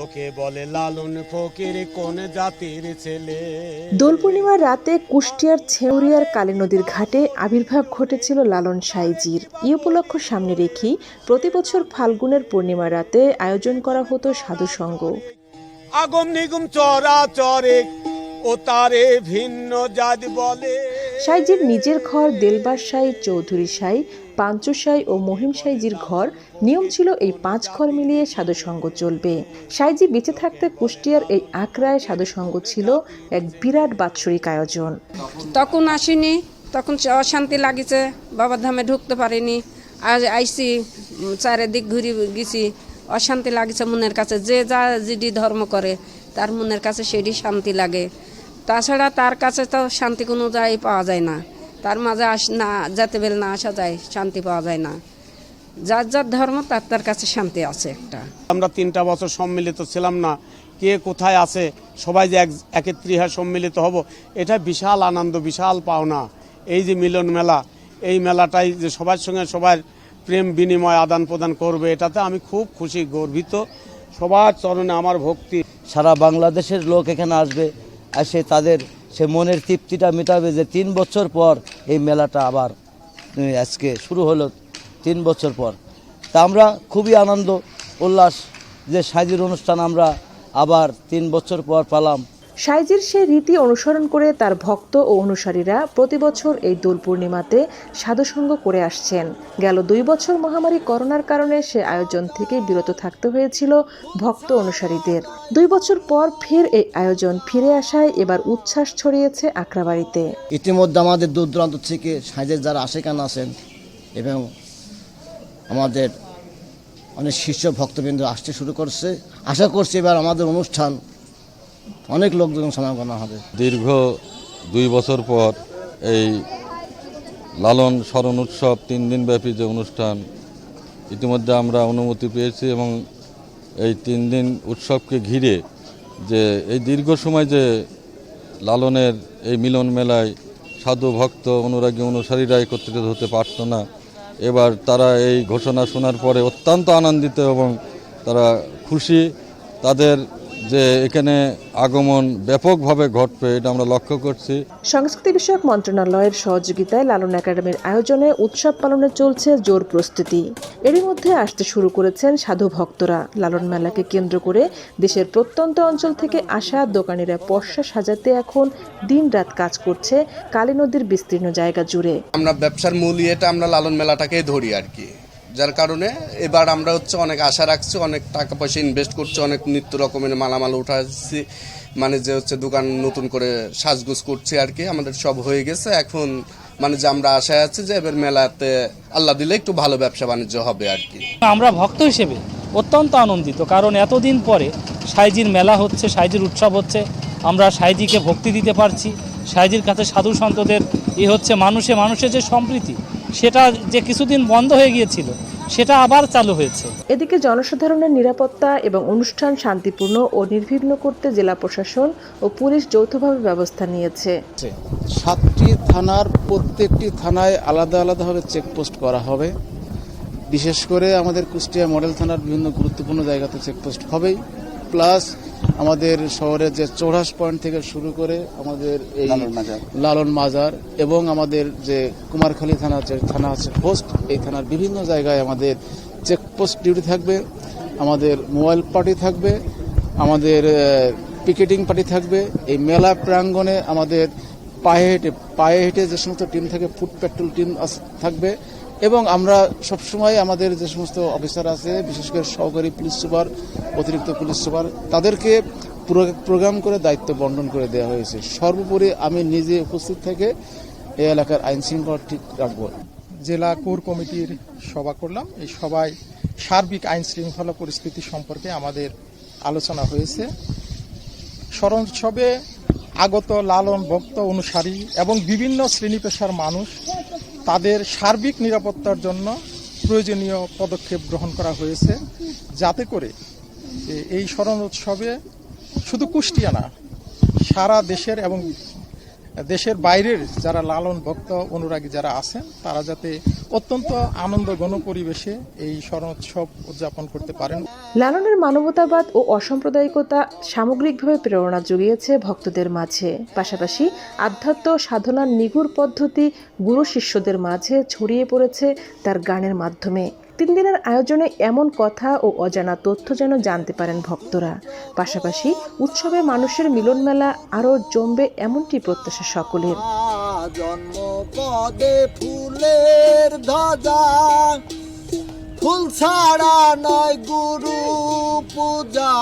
লোকে বলে লালন ফকির কোন জাতির ছেলে? দোল পূর্ণিমার রাতে কুষ্টিয়ার ছেউরিয়ার কালী নদীর ঘাটে আবির্ভাব ঘটেছিল লালন সাইজির। এই উপলক্ষ সামনে রেখেই প্রতি বছর ফাল্গুনের পূর্ণিমা রাতে আয়োজন করা হতো সাধু সঙ্গ। আগম নিগম চরা চরে ও তারে ভিন্ন জাত বলে। সাইজির নিজের ঘর দেলবার সাই চৌধুরী সাই পাঞ্চু সাই ও মহিম সাইজির ঘর, নিয়ম ছিল এই পাঁচ ঘর মিলিয়ে সাধুসঙ্গ চলবে। সাইজি বেঁচে থাকতে কুষ্টিয়ার এই আখড়ায় সাধুসঙ্গ ছিল এক বিরাট বাৎসরিক আয়োজন। তখন আসিনি, তখন অশান্তি লাগিছে, বাবার ধামে ঢুকতে পারিনি। আজ আইসি চারিদিক ঘুরে গেছি, অশান্তি লাগছে মনের কাছে। যে যা যেটি ধর্ম করে, তার মনের কাছে সেটি শান্তি লাগে। তাছাড়া তার কাছে তো শান্তি কোনো যাই পাওয়া যায় না। তার মাঝে আস না যেতে বেল না আসা যায় শান্তি পাওয়া যায় না। যার যার ধর্ম তার তার কাছে শান্তি আছে একটা। আমরা তিনটা বছর সম্মিলিত ছিলাম না। কে কোথায় আছে সবাই যে এক একত্রিত হয়ে সম্মিলিত হব এটা বিশাল আনন্দ বিশাল পাওনা। এই যে মিলন মেলা এই মেলাটাই যে সবার সঙ্গে সবার প্রেম বিনিময় আদান প্রদান করবে এটাতে আমি খুব খুশি গর্বিত। সবার চরণে আমার ভক্তি। সারা বাংলাদেশের লোক এখানে আসবে এসে তাদের সে মনের তৃপ্তিটা মেটাবে যে তিন বছর পর এই মেলাটা আবার আজকে শুরু হলো তিন বছর পর। তা আমরা খুবই আনন্দ, উল্লাস যে সাজির অনুষ্ঠান আমরা আবার তিন বছর পর পালাম। সাইজির সেই রীতি অনুসরণ করে তার ভক্ত ও অনুসারীরা প্রতি বছর এই দোল পূর্ণিমাতে সাধুসঙ্গ করে আসছেন। গেল দুই বছর মহামারী করোনার কারণে সে আয়োজন থেকে বিরত থাকতে হয়েছিল ভক্ত অনুসারীদের। দুই বছর পর ফের এই আয়োজন ফিরে আসায় এবার উচ্ছ্বাস ছড়িয়েছে আখড়াবাড়িতে ইতিমধ্যে আমাদের দূর দূরান্ত থেকে সাইজের যারা আসে আশেকান আছেন এবং আমাদের অনেক শীর্ষ ভক্তবৃন্দ আসতে শুরু করছে, আশা করছি এবার আমাদের অনুষ্ঠান অনেক লোকজন সমাগম হবে। দীর্ঘ দুই বছর পর এই লালন স্মরণ উৎসব তিন দিনব্যাপী যে অনুষ্ঠান, ইতিমধ্যে আমরা অনুমতি পেয়েছি এবং এই তিন দিন উৎসবকে ঘিরে যে এই দীর্ঘ সময় যে লালনের এই মিলন মেলায় সাধু ভক্ত অনুরাগী অনুসারীরা একত্রিত হতে পারত না, এবার তারা এই ঘোষণা শোনার পরে অত্যন্ত আনন্দিত এবং তারা খুশি। তাদের যে এখানে আগমন ব্যাপকভাবে ঘটবে এটা আমরা লক্ষ্য করছি। সংস্কৃতি বিষয়ক মন্ত্রণালয়ের সহযোগিতায় লালন একাডেমির আয়োজনে উৎসব পালনে চলছে জোর প্রস্তুতি। এরই মধ্যে আসতে শুরু করেছেন সাধু ভক্তরা। লালন মেলাকে কেন্দ্র করে দেশের প্রত্যন্ত অঞ্চল থেকে আসা দোকানিরা পশা সাজাতে এখন দিনরাত কাজ করছে কালী নদীর বিস্তীর্ণ জায়গা জুড়ে। আমরা ব্যবসার মূল ইয়েটা আমরা লালন মেলাটাকেই ধরি আর কি। যার কারণে এবার আমরা হচ্ছে অনেক আশা রাখছি, অনেক টাকা পয়সা ইনভেস্ট করছি, অনেক নিত্য রকমের মালামাল উঠাচ্ছি। মানে যে হচ্ছে দোকান নতুন করে সাজগুজ করছি আর কি, আমাদের সব হয়ে গেছে। এখন মানে যে আমরা আশায় আছি যে এবার মেলাতে আল্লাহ দিলে একটু ভালো ব্যবসা বাণিজ্য হবে আর কি। আমরা ভক্ত হিসেবে অত্যন্ত আনন্দিত, কারণ এতদিন পরে সাইজির মেলা হচ্ছে, সাইজির উৎসব হচ্ছে, আমরা সাইজিকে ভক্তি দিতে পারছি। সাইজির কাছে সাধু সন্তদের এ হচ্ছে মানুষে মানুষের যে সম্প্রীতি সেটা যে কিছুদিন বন্ধ হয়ে গিয়েছিল সেটা আবার চালু হয়েছে। এদিকে জনসাধারণের নিরাপত্তা এবং অনুষ্ঠান শান্তিপূর্ণ ও নির্বিঘ্ন করতে জেলা প্রশাসন ও পুলিশ যৌথভাবে ব্যবস্থা নিয়েছে। সাতটি থানার প্রত্যেকটি থানায় আলাদা আলাদাভাবে চেকপোস্ট করা হবে। বিশেষ করে আমাদের কুষ্টিয়া মডেল থানার বিভিন্ন গুরুত্বপূর্ণ জায়গাতে চেকপোস্ট হবেই। প্লাস আমাদের শহরের যে চৌরাস পয়েন্ট থেকে শুরু করে আমাদের এই লালন মাজার। এবং আমাদের যে কুমারখালী থানা যে থানা আছে পোস্ট এই থানার বিভিন্ন জায়গায় আমাদের চেকপোস্ট ডিউটি থাকবে আমাদের মোবাইল পার্টি থাকবে আমাদের পিকেটিং পার্টি থাকবে এই মেলা প্রাঙ্গণে আমাদের পায়ে হেঁটে পায়ে হেঁটে যে সমস্ত টিম থাকে ফুড পেট্রোল টিম থাকবে এবং আমরা সবসময় আমাদের যে সমস্ত অফিসার আছে, বিশেষ করে সহকারী পুলিশ সুপার, অতিরিক্ত পুলিশ সুপার, তাদেরকে প্রোগ্রাম করে দায়িত্ব বন্টন করে দেওয়া হয়েছে। সর্বোপরি আমি নিজে উপস্থিত থেকে এই এলাকার আইন শৃঙ্খলা ঠিক রাখব। জেলা কোর কমিটির সভা করলাম। এই সভায় সার্বিক আইন শৃঙ্খলা পরিস্থিতি সম্পর্কে আমাদের আলোচনা হয়েছে। স্মরণ উৎসবে আগত লালন ভক্ত অনুসারী এবং বিভিন্ন শ্রেণি পেশার মানুষ তাদের সার্বিক নিরাপত্তার জন্য প্রয়োজনীয় পদক্ষেপ গ্রহণ করা হয়েছে, যাতে করে এই স্মরণ উৎসবে শুধু কুষ্টিয়া না, সারা দেশের এবং দেশের বাইরের যারা লালন ভক্ত, অনুরাগী যারা আছেন, তারা যাতে অত্যন্ত আনন্দ ঘন পরিবেশে এই স্মরণোৎসব উদযাপন করতে পারেন। লালনের মানবতাবাদ ও অসাম্প্রদায়িকতা সামগ্রিকভাবে প্রেরণা জুগিয়েছে ভক্তদের মাঝে। পাশাপাশি আধ্যাত্ম সাধনার নিগুড় পদ্ধতি গুরু শিষ্যদের মাঝে ছড়িয়ে পড়েছে তার গানের মাধ্যমে। তিন দিনের আয়োজনে এমন কথা ও অজানা তথ্য যেন জানতে পারেন ভক্তরা। পাশাপাশি উৎসবে মানুষের মিলনমেলা আরও জমবে এমনটি প্রত্যাশা সকলের। ফুলের ধ্বজা, ফুল ছাড়া নয় গুরু পূজা।